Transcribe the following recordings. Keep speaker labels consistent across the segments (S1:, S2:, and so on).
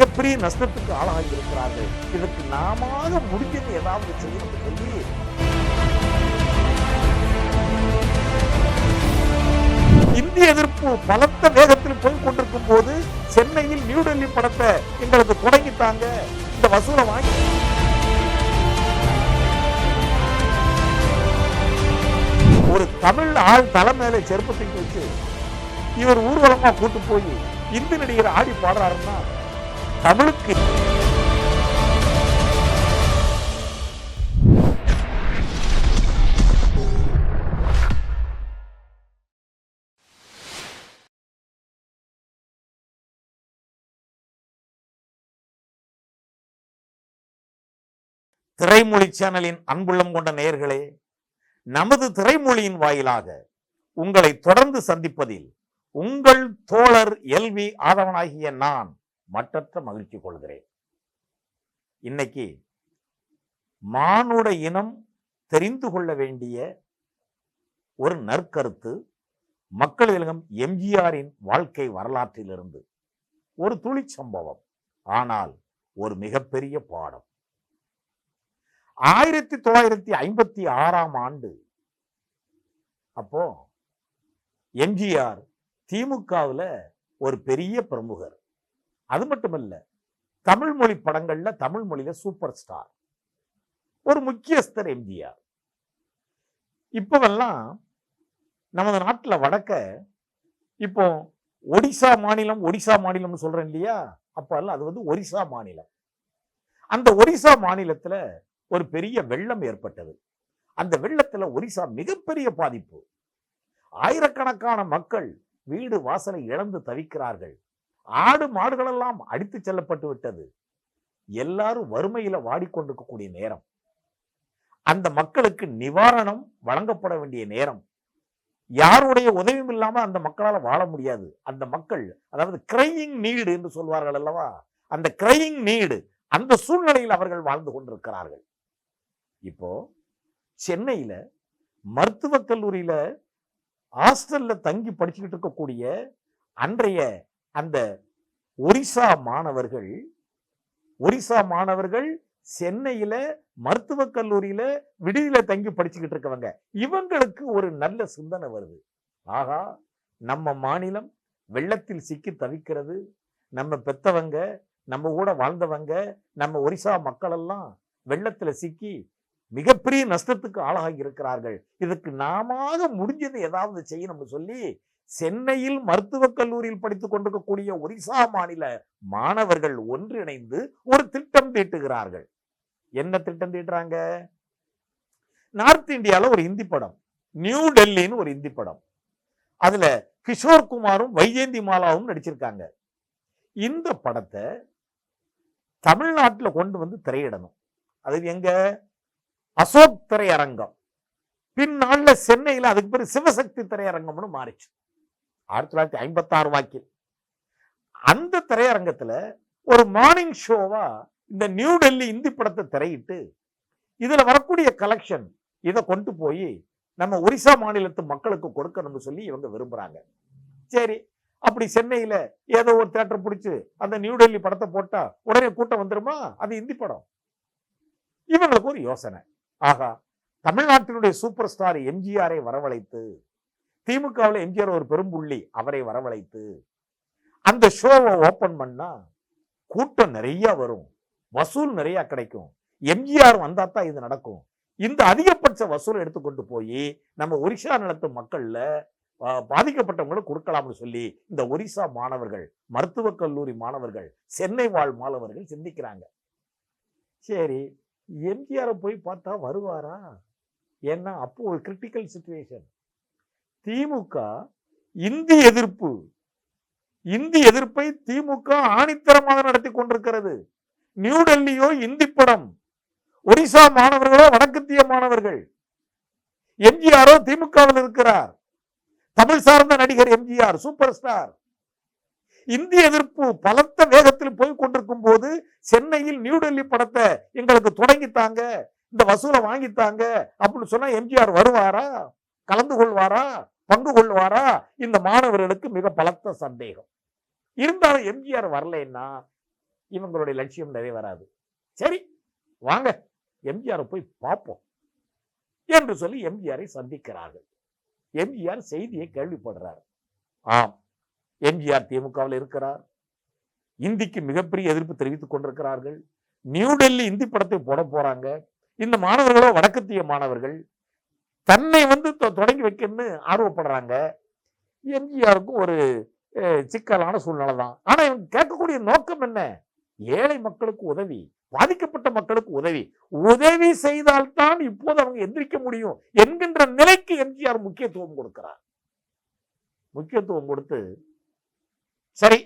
S1: மிகப்பெரிய நஷ்டத்துக்கு ஆளாகி இருக்கிறார்கள். இதற்கு நாம முடிஞ்சது ஏதாவது செய்யணும் சொல்லி. இந்திய எதிர்ப்பு பலத்த வேகத்தில் போய் கொண்டிருக்கும் போது சென்னையில் நியூ டெல்லி படத்தை எங்களுக்கு தொடங்கிட்டாங்க இந்த வசூலை வாங்கி. ஒரு தமிழ் ஆள் தலை மேலே செருப்பத்தை வச்சு இவர் ஊர்வலமா கூட்டு போய் இந்தி நடிகர் ஆடி பாடுறாருன்னா தமிழுக்கு திரைமொழி சேனலின் அன்புள்ளம் கொண்ட நேயர்களே நமது திரைமொழியின் வாயிலாக உங்களை தொடர்ந்து சந்திப்பதில் உங்கள் தோழர் எல்வி ஆதவனாகிய நான் மற்றற்ற மகிழ்ச்சி கொள்கிறேன். இன்னைக்கு மானுட இனம் தெரிந்து கொள்ள வேண்டிய ஒரு நற்கருத்து மக்கள் இலகம் எம்ஜிஆரின் வாழ்க்கை வரலாற்றிலிருந்து ஒரு துளி சம்பவம் ஆனால் ஒரு மிகப்பெரிய பாடம். ஆயிரத்தி தொள்ளாயிரத்தி ஐம்பத்தி ஆறாம் ஆண்டு அப்போ எம்ஜிஆர் திமுகவில் ஒரு பெரிய பிரமுகர். அது மட்டுமல்ல தமிழ் மொழி படங்கள்ல தமிழ் மொழியில சூப்பர் ஸ்டார். ஒரு முக்கியஸ்தர் எம்ஜிஆர். இப்பவெல்லாம் நமது நாட்டில் வடக்க இப்போ ஒடிசா மாநிலம் ஒடிசா மாநிலம்னு சொல்றேன் இல்லையா? அப்போ அது வந்து ஒரிசா மாநிலம். அந்த ஒரிசா மாநிலத்தில் ஒரு பெரிய வெள்ளம் ஏற்பட்டது. அந்த வெள்ளத்தில் ஒரிசா மிகப்பெரிய பாதிப்பு. ஆயிரக்கணக்கான மக்கள் வீடு வாசலை இழந்து தவிக்கிறார்கள். ஆடு மாடுகளெல்லாம் அடித்து செல்லப்பட்டு விட்டது. எல்லாரும் வறுமையில வாடிக்கொண்டிருக்கக்கூடிய நேரம். அந்த மக்களுக்கு நிவாரணம் வழங்கப்பட வேண்டிய நேரம். யாருடைய உதவியும் இல்லாமல் அந்த மக்களால வாழ முடியாது. அந்த மக்கள் அதாவது கிரையிங் நீடு என்று சொல்வார்கள் அல்லவா? அந்த கிரையிங் நீடு அந்த சூழ்நிலையில் அவர்கள் வாழ்ந்து கொண்டிருக்கிறார்கள். இப்போ சென்னையில மருத்துவக் கல்லூரியில ஹாஸ்டல்ல தங்கி படிச்சுக்கிட்டு இருக்கக்கூடிய அன்றைய அந்த ஒரிசா மாணவர்கள் ஒரிசா மாணவர்கள் சென்னையில மருத்துவக் கல்லூரியில விடுதியில தங்கி படிச்சுக்கிட்டு இருக்கவங்க. இவங்களுக்கு ஒரு நல்ல சிந்தனை வருது. ஆகா நம்ம மாநிலம் வெள்ளத்தில் சிக்கி தவிக்கிறது. நம்ம பெத்தவங்க நம்ம கூட வாழ்ந்தவங்க நம்ம ஒரிசா மக்கள் எல்லாம் வெள்ளத்துல சிக்கி மிகப்பெரிய நஷ்டத்துக்கு ஆளாகி இருக்கிறார்கள். இதுக்கு நாம முடிஞ்சது ஏதாவது செய்யணும்னு சொல்லி சென்னையில் மருத்துவக் கல்லூரியில் படித்துக் கொண்டிருக்கக்கூடிய ஒரிசா மாநில மாணவர்கள் ஒன்றிணைந்து ஒரு திட்டம் தீட்டுகிறார்கள். என்ன திட்டம் தீட்டுறாங்க? நார்த் இந்தியால ஒரு இந்தி படம் நியூ டெல்லின்னு ஒரு இந்தி படம். அதுல கிஷோர் குமாரும் வைஜெயந்தி மாலாவும் நடிச்சிருக்காங்க. இந்த படத்தை தமிழ்நாட்டுல கொண்டு வந்து திரையிடணும். அது எங்க? அசோக் திரையரங்கம். பின்னால சென்னையில அதுக்கு பேர் சிவசக்தி திரையரங்கம்னு மாறிச்சு. ஆயிரத்தி தொள்ளாயிரத்தி ஐம்பத்தாறு வாக்கில். அந்த திரையரங்கத்தில் ஒரு மார்னிங் ஷோவா இந்த நியூ டெல்லி இந்தி படத்தை திரையிட்டு இதில் வரக்கூடிய கலெக்ஷன் இதை கொண்டு போய் நம்ம ஒரிசா மாநிலத்து மக்களுக்கு கொடுக்கணும்னு சொல்லி இவங்க விரும்புகிறாங்க சரி அப்படி சென்னையில் ஏதோ ஒரு தேட்டர் பிடிச்சி அந்த நியூ டெல்லி படத்தை போட்டால் உடனே கூட்டம் வந்துருமா? அது இந்தி படம். இவங்களுக்கு ஒரு யோசனை. ஆகா தமிழ்நாட்டினுடைய சூப்பர் ஸ்டார் எம்ஜிஆரை வரவழைத்து திமுகவில் எம்ஜிஆர் ஒரு பெரும்புள்ளி அவரை வரவழைத்து. அந்த ஷோவை ஓப்பன் பண்ணா கூட்டம் நிறைய வரும். வசூல் நிறைய கிடைக்கும். எம்ஜிஆர் வந்தா தான் இது நடக்கும். இந்த அதிகபட்ச வசூல் எடுத்துக்கொண்டு போய் நம்ம ஒரிசா நடத்தும் மக்கள்ல ஆஹ், கொடுக்கலாம்னு சொல்லி இந்த ஒரிசா மாணவர்கள் மருத்துவக் கல்லூரி மாணவர்கள் சென்னை வாழ் மாணவர்கள் சிந்திக்கிறாங்க. சரி எம்ஜிஆரை போய் பார்த்தா வருவாரா? ஏன்னா அப்போ ஒரு கிரிட்டிக்கல் சுச்சுவேஷன் திமுக இந்தி எதிர்ப்பு. இந்தி எதிர்ப்பை திமுக ஆணித்தரமாக நடத்தி கொண்டிருக்கிறது. நியூ டெல்லியோ இந்தி படம். ஒரிசா மாணவர்களோ வடக்கத்திய மாணவர்கள். எம்ஜிஆரோ திமுகவில் இருக்கிறார். தமிழ் சார்ந்த நடிகர் எம்ஜிஆர் சூப்பர் ஸ்டார். இந்திய எதிர்ப்பு பலத்த வேகத்தில் போய் கொண்டிருக்கும் போது சென்னையில் நியூ டெல்லி படத்தை எங்களுக்கு தொடங்கித்தாங்க இந்த வசூலை வாங்கித்தாங்க அப்படின்னு சொன்னா எம்ஜிஆர் வருவாரா? கலந்து கொள்வாரா? பங்கு கொள்வாரா? இந்த மாணவர்களுக்கு மிக பலத்த சந்தேகம். இருந்தாலும் எம்ஜிஆர் வரலைன்னா இவங்களுடைய லட்சியம் நிறைவேறாது சரி வாங்க எம்ஜிஆரை போய் பார்ப்போம் என்று சொல்லி எம்ஜிஆரை சந்திக்கிறார்கள். எம்ஜிஆர் செய்தியை கேள்விப்படுறார். ஆம் எம்ஜிஆர் திமுகவில் இருக்கிறார். இந்திக்கு மிகப்பெரிய எதிர்ப்பு தெரிவித்துக் கொண்டிருக்கிறார்கள். நியூ டெல்லி இந்தி படத்தை போட போறாங்க. இந்த மாணவர்களோ வடக்கத்திய மாணவர்கள். தன்னை வந்து தொ- தொடங்கி வைக்கணும்னு ஆர்வப்படுறாங்க. எம்ஜிஆருக்கும் ஒரு சிக்கலான சூழ்நிலை தான். ஆனால் இவங்க கேட்கக்கூடிய நோக்கம் என்ன? ஏழை மக்களுக்கு உதவி பாதிக்கப்பட்ட மக்களுக்கு உதவி. உதவி செய்தால்தான் இப்போது அவங்க எந்திரிக்க முடியும் என்கின்ற நிலைக்கு எம்ஜிஆர் முக்கியத்துவம் கொடுக்கிறார். முக்கியத்துவம் கொடுத்து சரி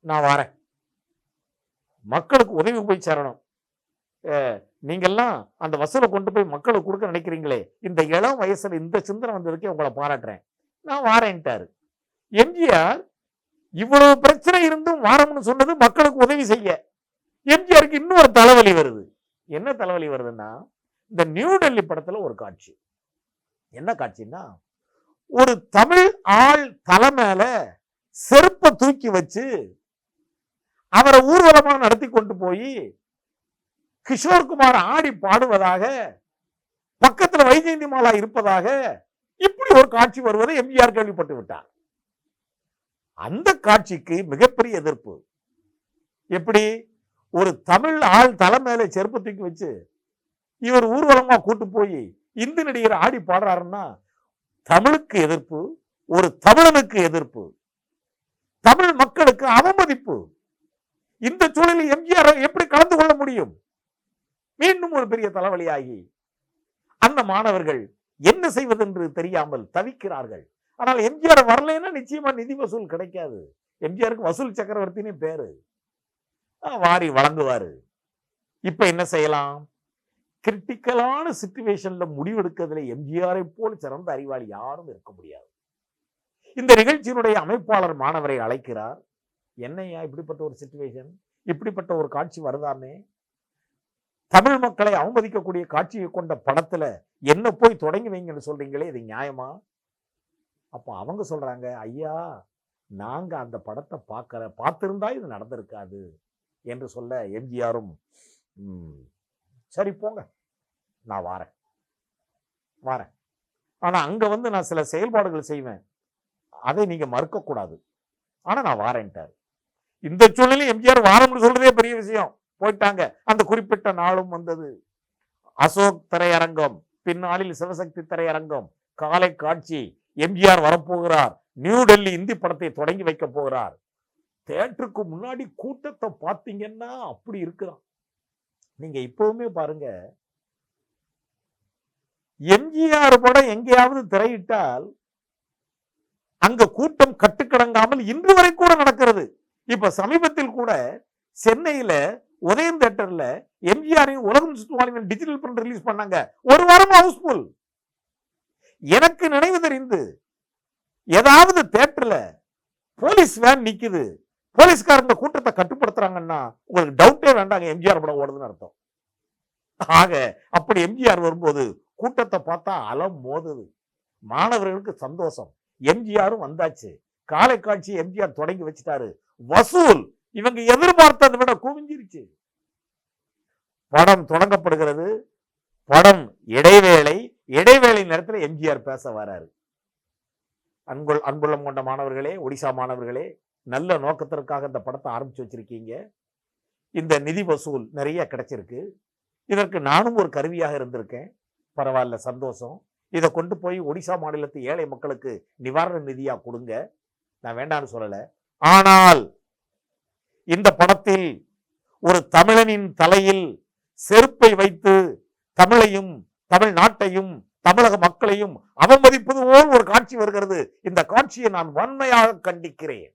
S1: நான் வரேன். மக்களுக்கு உதவி போய் சேரணும். நீங்கள்லாம் நீங்கெல்லாம் அந்த வசூலை கொண்டு போய் மக்களுக்கு கொடுக்க நினைக்கிறீங்களே இந்த இளம் வயசுல இந்த சிந்தனை வந்ததுக்கே உங்களை பாராட்டுறேன். நான் வாரேன்ட்டாரு. எம்ஜிஆர் இவ்வளவு பிரச்சனை இருந்தும் வாரம்னு சொன்னது மக்களுக்கு உதவி செய்ய. எம்ஜிஆருக்கு இன்னொரு தலைவலி வருது. என்ன தலைவலி வருதுன்னா இந்த நியூ டெல்லி படத்துல ஒரு காட்சி. என்ன காட்சின்னா ஒரு தமிழ் ஆள் தலை மேல செருப்பை தூக்கி வச்சு அவரை ஊர்வலமாக நடத்தி கொண்டு போய் கிஷோர்குமார் ஆடி பாடுவதாக பக்கத்துல வைஜெயந்தி மாலா இருப்பதாக இப்படி ஒரு காட்சி வருவதை எம்ஜிஆர் கேள்விப்பட்டு விட்டார். அந்த காட்சிக்கு மிகப்பெரிய எதிர்ப்பு. எப்படி? ஒரு தமிழ் ஆள் தலை மேலே செருப்பு தூக்கி வச்சு இவர் ஊர்வலமா கூட்டு போய் இந்து நடிகர் ஆடி பாடுறாருன்னா தமிழுக்கு எதிர்ப்பு ஒரு தமிழனுக்கு எதிர்ப்பு தமிழ் மக்களுக்கு அவமதிப்பு. இந்த சூழலில் எம்ஜிஆர் எப்படி கலந்து கொள்ள முடியும்? மீண்டும் ஒரு பெரிய தலைவலியாகி அந்த மாணவர்கள் என்ன செய்வதென்று தெரியாமல் தவிக்கிறார்கள். ஆனால் எம்ஜிஆர் வரலைன்னா நிச்சயமா நிதி வசூல் கிடைக்காது. எம்ஜிஆருக்கு வசூல் சக்கரவர்த்தினே பேரு. வாரி வழங்குவாரு. இப்ப என்ன செய்யலாம்? கிரிட்டிக்கலான சுச்சுவேஷன்ல முடிவெடுக்கிறதுல எம்ஜிஆரை போல் சிறந்த அறிவாளி யாரும் இருக்க முடியாது. இந்த நிகழ்ச்சியினுடைய அமைப்பாளர் மாணவரை அழைக்கிறார். என்னையா இப்படிப்பட்ட ஒரு சுச்சுவேஷன் இப்படிப்பட்ட ஒரு காட்சி வருதாமே? தமிழ் மக்களை அவமதிக்கக்கூடிய காட்சியை கொண்ட படத்துல என்ன போய் தொடங்கி வைங்கன்னு சொல்றீங்களே இது நியாயமா? அப்போ அவங்க சொல்றாங்க ஐயா நாங்க அந்த படத்தை பார்க்கற பார்த்திருந்தா இது நடந்திருக்காது என்று சொல்ல எம்ஜிஆரும் சரி போங்க நான் வாரேன் வாரேன். ஆனா அங்க வந்து நான் சில செயல்பாடுகள் செய்வேன். அதை நீங்க மறுக்கக்கூடாது. ஆனால் ஆனா நான் வாரேன்ட்டார். இந்த சூழ்நிலை எம்ஜிஆர் வாரம்னு சொல்றதே பெரிய விஷயம். போயிட்டாங்க. அந்த குறிப்பிட்ட நாளும் வந்தது. அசோக் திரையரங்கம் பின்னாளில் சிவசக்தி திரையரங்கம் காலை காட்சி எம்ஜிஆர் வரப்போகிறார் நியூ டெல்லி இந்தி படத்தை தொடங்கி வைக்க போகிறார். தேட்டருக்கு முன்னாடி கூட்டத்தை பார்த்தீங்கன்னா அப்படி இருக்கிறான் நீங்க இப்பவுமே பாருங்க. எம்ஜிஆர் படம் எங்கேயாவது திரையிட்டால் அங்க கூட்டம் கட்டுக்கடங்காமல் இன்று வரை கூட நடக்கிறது. இப்ப சமீபத்தில் கூட சென்னையில உதயம் தேட்டர்ல எம்ஜிஆரின் உலகம் சுற்றுவாளிகள் டிஜிட்டல் பிரிண்ட் ரிலீஸ் பண்ணாங்க. ஒரு வாரம் ஹவுஸ்ஃபுல் எனக்கு நினைவு தெரிந்து ஏதாவது தேட்டர்ல போலீஸ் வேன் நிக்குது. போலீஸ்காரங்க கூட்டத்தை கட்டுப்படுத்துறாங்கன்னா உங்களுக்கு டவுட்டே வேண்டாங்க எம்ஜிஆர் படம் ஓடுதுன்னு அர்த்தம். ஆக அப்படி எம்ஜிஆர் வரும்போது கூட்டத்தை பார்த்தா அலம் மோதுது மாணவர்களுக்கு சந்தோஷம். எம்ஜிஆரும் வந்தாச்சு. காலை காட்சி எம்ஜிஆர் தொடங்கி வச்சுட்டாரு. வசூல்! இவங்க எதிர்பார்த்ததை விட குவிஞ்சிருச்சு. படம் தொடங்கப்படுகிறது. படம் இடைவேளை இடைவேளை நேரத்தில் எம்ஜிஆர் பேச வராரு. அன்புள் அன்புள்ளம் கொண்ட மாணவர்களே ஒடிசா மாணவர்களே நல்ல நோக்கத்திற்காக இந்த படத்தை ஆரம்பிச்சு வச்சிருக்கீங்க. இந்த நிதி வசூல் நிறைய கிடைச்சிருக்கு. இதற்கு நானும் ஒரு கருவியாக இருந்திருக்கேன். பரவாயில்ல சந்தோஷம். இதை கொண்டு போய் ஒடிசா மாநிலத்து ஏழை மக்களுக்கு நிவாரண நிதியாக கொடுங்க. நான் வேண்டாம்னு சொல்லலை. ஆனால் இந்த படத்தில் ஒரு தமிழனின் தலையில் செருப்பை வைத்து தமிழையும் தமிழ்நாட்டையும் தமிழக மக்களையும் அவமதிப்பது போல் ஒரு காட்சி வருகிறது. இந்த காட்சியை நான் வன்மையாக கண்டிக்கிறேன்.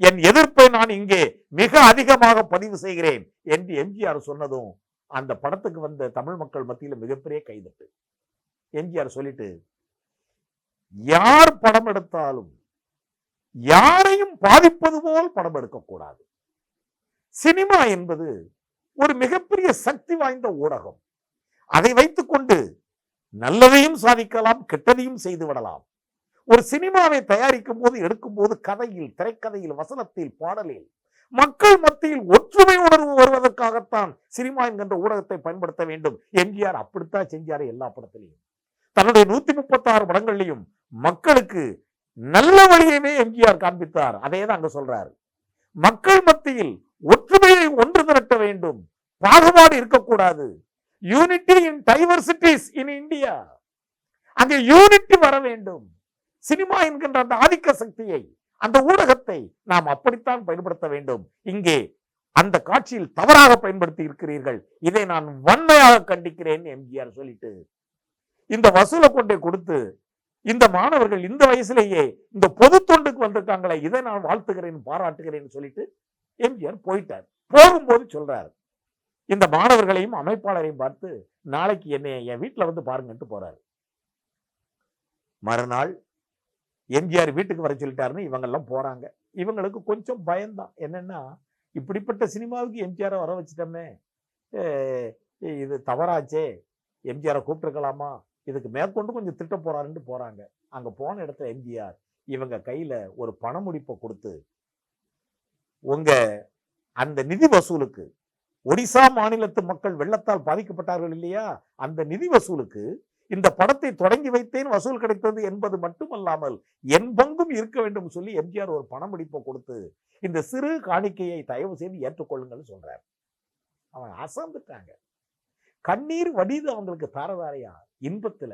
S1: என் எதிர்ப்பை நான் இங்கே மிக அதிகமாக பதிவு செய்கிறேன் என்று எம்ஜிஆர் சொன்னதும் அந்த படத்துக்கு வந்த தமிழ் மக்கள் மத்தியில் மிகப்பெரிய கைதட்டு. எம்ஜிஆர் சொல்லிட்டு யார் படம் எடுத்தாலும் யாரையும் பாதிப்பது போல் படம் எடுக்கக்கூடாது. சினிமா என்பது ஒரு மிகப்பெரிய சக்தி வாய்ந்த ஊடகம். அதை வைத்துக்கொண்டு நல்லதையும் சாதிக்கலாம் கெட்டதையும் செய்து விடலாம். ஒரு சினிமாவை தயாரிக்கும் போது எடுக்கும் போது கதையில் திரைக்கதையில் வசனத்தில் பாடலில் மக்கள் மத்தியில் ஒற்றுமை உணர்வு வருவதற்காகத்தான் சினிமா என்கின்ற ஊடகத்தை பயன்படுத்த வேண்டும். எம்ஜிஆர் அப்படித்தான் செஞ்சாரு எல்லா படத்திலையும். தன்னுடைய நூத்தி முப்பத்தாறு படங்கள்லையும் மக்களுக்கு நல்ல வழியவே எம்ஜிஆர் காண்பித்தார். அதே தான் அங்க சொல்றாரு. மக்கள் மத்தியில் ஒற்றுமையை ஒன்று திரட்ட வேண்டும். பாகுபாடு இருக்கக்கூடாது. Unity in diversities in India அங்கே யூனிட்டி வர வேண்டும். சினிமா என்கின்ற அந்த ஆதிக்க சக்தியை அந்த ஊடகத்தை நாம் அப்படித்தான் பயன்படுத்த வேண்டும். இங்கே அந்த காட்சியில் தவறாக பயன்படுத்தி இருக்கிறீர்கள். இதை நான் வன்மையாக கண்டிக்கிறேன் எம்ஜிஆர் சொல்லிட்டு. இந்த வசூலை கொண்டே கொடுத்து இந்த மாணவர்கள் இந்த வயசுலேயே இந்த பொது தொண்டுக்கு வந்திருக்காங்களே இதை நான் வாழ்த்துகிறேன் பாராட்டுகிறேன் சொல்லிட்டு எம்ஜிஆர் போயிட்டார். போகும்போது சொல்றாரு இந்த மாணவர்களையும் அமைப்பாளரையும் பார்த்து நாளைக்கு என்னை என் வீட்டுல வந்து பாருங்கன்ட்டு போறாரு. மறுநாள் எம்ஜிஆர் வீட்டுக்கு வர சொல்லிட்டாருன்னு இவங்கெல்லாம் போறாங்க. இவங்களுக்கு கொஞ்சம் பயம்தான். என்னன்னா இப்படிப்பட்ட சினிமாவுக்கு எம்ஜிஆரை வர வச்சிட்டோமே இது தவறாச்சே எம்ஜிஆரை கூப்பிட்டுருக்கலாமா? இதுக்கு மேற்கொண்டு கொஞ்சம் திட்ட போறாருன்னு போறாங்க. அங்க போன இடத்துல எம்ஜிஆர் இவங்க கையில ஒரு பண முடிப்பை கொடுத்து உங்க அந்த நிதி வசூலுக்கு ஒடிசா மாநிலத்து மக்கள் வெள்ளத்தால் பாதிக்கப்பட்டார்கள் இல்லையா? அந்த நிதி வசூலுக்கு இந்த படத்தை தொடங்கி வைத்தேன் வசூல் கிடைத்தது என்பது மட்டுமல்லாமல் என் பங்கும் இருக்க வேண்டும் சொல்லி எம்ஜிஆர் ஒரு பண முடிப்பை கொடுத்து இந்த சிறு காணிக்கையை தயவு செய்து ஏற்றுக்கொள்ளுங்கள் சொல்றார். அவன் அசந்துட்டாங்க. கண்ணீர் வடிது அவங்களுக்கு தாரதாரையா? இன்பத்துல.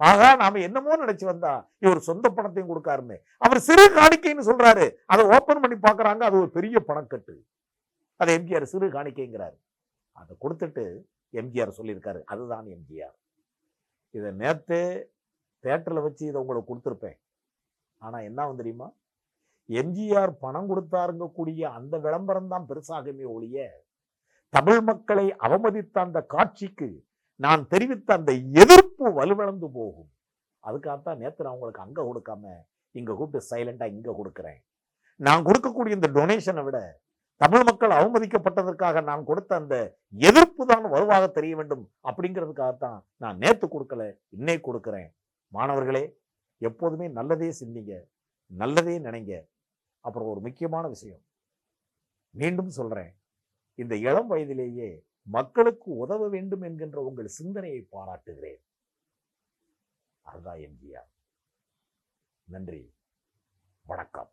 S1: ஆகா நாம என்னமோ நினைச்சு வந்தா இவர் சொந்த பணத்தையும் கொடுக்காருன்னு அவர் சிறு காணிக்கைன்னு சொல்றாரு. அதை ஓபன் பண்ணி பாக்குறாங்க அது ஒரு பெரிய பணக்கட்டு. அது எம்ஜிஆர் சிறு காணிக்கைங்கிறாரு. அதை கொடுத்துட்டு எம்ஜிஆர் சொல்லியிருக்காரு. அதுதான் எம்ஜிஆர். இதை நேற்று தேட்டரில் வச்சு இதை உங்களுக்கு கொடுத்துருப்பேன். ஆனா என்ன வந்து தெரியுமா? எம்ஜிஆர் பணம் கொடுத்தாருங்க கூடிய அந்த விளம்பரம் தான் பெருசாகுமே ஒழிய தமிழ் மக்களை அவமதித்த அந்த காட்சிக்கு நான் தெரிவித்த அந்த எதிர்ப்பு வலுவிழந்து போகும். அதுக்காகத்தான் நேத்து நான் உங்களுக்கு அங்க கொடுக்காம இங்க கூப்பிட்டு சைலண்டா இங்க கொடுக்குறேன். நான் கொடுக்கக்கூடிய இந்த டொனேஷனை விட தமிழ் மக்கள் அவமதிக்கப்பட்டதற்காக நான் கொடுத்த அந்த எதிர்ப்பு தான் வலுவாக தெரிய வேண்டும் அப்படிங்கிறதுக்காகத்தான் நான் நேத்து கொடுக்கல இன்னைக்கு கொடுக்குறேன். மாணவர்களே எப்போதுமே நல்லதே சிந்திங்க நல்லதே நினைங்க. அப்புறம் ஒரு முக்கியமான விஷயம். மீண்டும் சொல்றேன். இந்த இளம் வயதிலேயே மக்களுக்கு உதவ வேண்டும் என்கின்ற உங்கள் சிந்தனையை பாராட்டுகிறேன். அதுதான் எம்ஜிஆர். நன்றி. வணக்கம்.